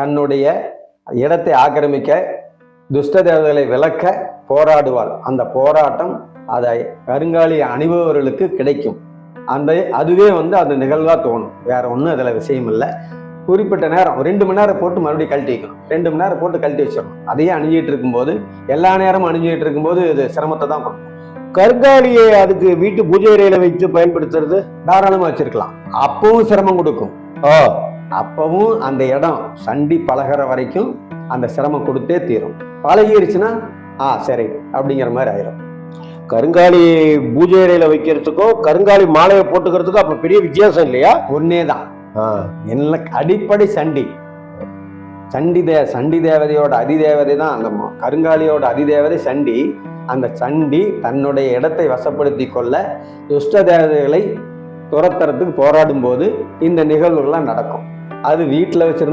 தன்னுடைய இடத்தை ஆக்கிரமிக்க துஷ்ட தேவதைகளை விளக்க போராடுவாள். அந்த போராட்டம் அதை கருங்காலி அணிபவர்களுக்கு கிடைக்கும். அந்த அதுவே வந்து அந்த நிகழ்வாக தோணும். வேற ஒன்றும் அதில் விஷயம் இல்லை. குறிப்பிட்ட நேரம் ரெண்டு மணி நேரம் போட்டு மறுபடியும் கழட்டி வைக்கணும். ரெண்டு மணி நேரம் போட்டு கழட்டி வச்சிடணும். அதையே அணிஞ்சிட்டு இருக்கும்போது எல்லா நேரமும் அணிஞ்சிட்டு இருக்கும்போது இது சிரமத்தை தான் கொடுக்கும். கருங்காலியை அதுக்கு வீட்டு பூஜை அறையில வைத்து பயன்படுத்துறது தாராளமாக வச்சிருக்கலாம். அப்பவும் சிரமம் கொடுக்கும். ஓ அப்பவும் அந்த இடம் சண்டி பழகுற வரைக்கும் அந்த சிரமம் கொடுத்தே தீரும். பழகிருச்சுன்னா ஆ சரி அப்படிங்கிற மாதிரி ஆயிரும். கருங்காலி பூஜை அறையில வைக்கிறதுக்கும் கருங்காலி மாலையை போட்டுக்கிறதுக்கும் அப்ப பெரிய வித்தியாசம் இல்லையா? ஒன்னே தான். என்ன அடிப்படை சண்டி. சண்டி தே சண்டி தேவதையோட அதிதேவதை தான் அந்த கருங்காலியோட அதிதேவதை சண்டி. அந்த சண்டி தன்னுடைய இடத்தை வசப்படுத்தி கொள்ள துஷ்ட தேவதைகளை துரத்துறதுக்கு போராடும் போது இந்த நிகழ்வுகள்லாம் நடக்கும். அது வீட்டில் வச்சிருந்த